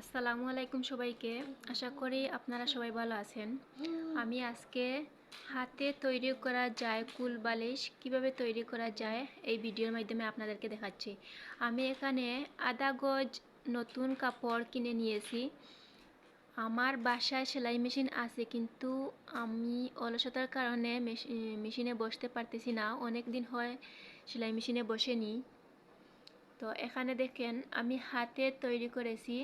আসসালামু আলাইকুম সবাইকে। আশা করি আপনারা সবাই ভালো আছেন। আমি আজকে হাতে তৈরি করা যায় কুল বালিশ কীভাবে তৈরি করা যায় এই ভিডিওর মাধ্যমে আপনাদেরকে দেখাচ্ছি। আমি এখানে আধা গজ নতুন কাপড় কিনে নিয়েছি। আমার বাসায় সেলাই মেশিন আছে, কিন্তু আমি অলসতার কারণে মেশিনে বসতে পারতেছি না। অনেক দিন হয় সেলাই মেশিনে বসেনি। তো এখানে দেখেন, আমি হাতে তৈরি করেছি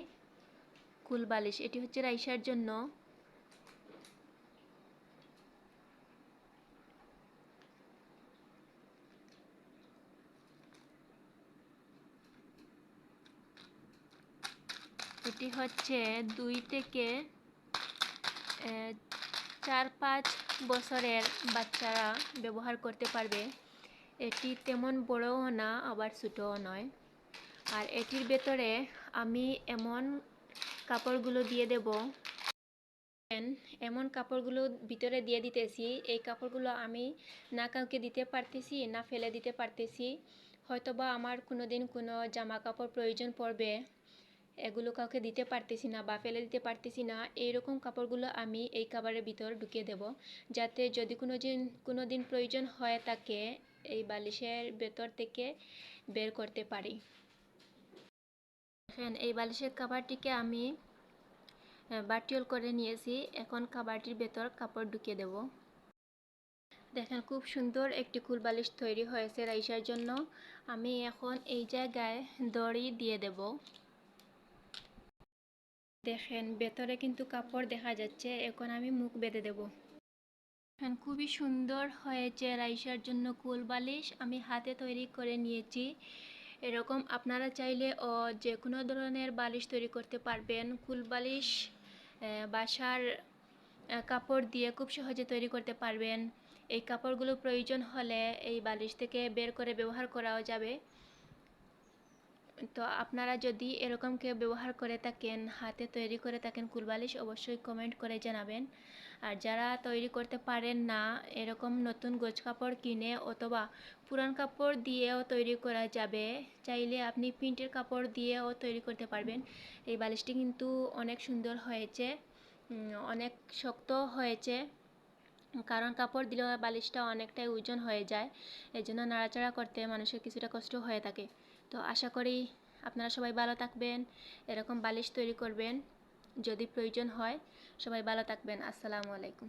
কুল বালিশ, এটি হচ্ছে রাইসার জন্য। এটি হচ্ছে দুই থেকে চার পাঁচ বছরের বাচ্চারা ব্যবহার করতে পারবে। এটি তেমন বড়ও না, আবার ছোটও নয়। আর এটির ভেতরে আমি এমন কাপড়গুলো দিয়ে দেব। এমন কাপড়গুলো ভিতরে দিয়ে দিতেছি। এই কাপড়গুলো আমি না কাউকে দিতে পারতেছি, না ফেলে দিতে পারতেছি। হয়তোবা আমার কোনো দিন কোনো জামা কাপড় প্রয়োজন পড়বে। এগুলো কাউকে দিতে পারতেছি না বা ফেলে দিতে পারতেছি না। এইরকম কাপড়গুলো আমি এই কাবারের ভিতর ঢুকিয়ে দেব। যাতে যদি কোনো দিন কোনো দিন প্রয়োজন হয় তাকে এই বালিশের ভেতর থেকে বের করতে পারি। দেখেন এই বালিশের কাবারটিকে আমি বাটিওল করে নিয়েছি। এখন কাবারটির ভেতর কাপড় ঢুকিয়ে দেব। দেখেন, খুব সুন্দর একটি কুল বালিশ তৈরি হয়েছে রাইসার জন্য। আমি এখন এই জায়গায় দড়ি দিয়ে দেব। দেখেন, ভেতরে কিন্তু কাপড় দেখা যাচ্ছে। এখন আমি মুখ বেঁধে দেব। এখন খুবই সুন্দর হয়েছে রাইসার জন্য কুল বালিশ। আমি হাতে তৈরি করে নিয়েছি। এরকম আপনারা চাইলে ও যে কোনো ধরনের বালিশ তৈরি করতে পারবেন। কুল বালিশ বাসার কাপড় দিয়ে খুব সহজে তৈরি করতে পারবেন। এই কাপড়গুলো প্রয়োজন হলে এই বালিশ থেকে বের করে ব্যবহার করাও যাবে। তো আপনারা যদি এরকম কেউ ব্যবহার করে থাকেন, হাতে তৈরি করে থাকেন কুলবালিশ অবশ্যই কমেন্ট করে জানাবেন। আর যারা তৈরি করতে পারেন না, এরকম নতুন গোছ কাপড় কিনে অথবা পুরান কাপড় দিয়েও তৈরি করা যাবে। চাইলে আপনি প্রিন্টের কাপড় দিয়েও তৈরি করতে পারবেন। এই বালিশটি কিন্তু অনেক সুন্দর হয়েছে অনেক শক্ত হয়েছে। কারণ কাপড় দিলে বালিশটা অনেকটাই ওজন হয়ে যায় এই জন্য নাড়াচাড়া করতে মানুষের কিছুটা কষ্ট হয়ে থাকে। তো আশা করি আপনারা সবাই ভালো থাকবেন, এরকম বালিশ তৈরি করবেন। যদি প্রয়োজন হয় সবাই ভালো থাকবেন। আসসালামু আলাইকুম।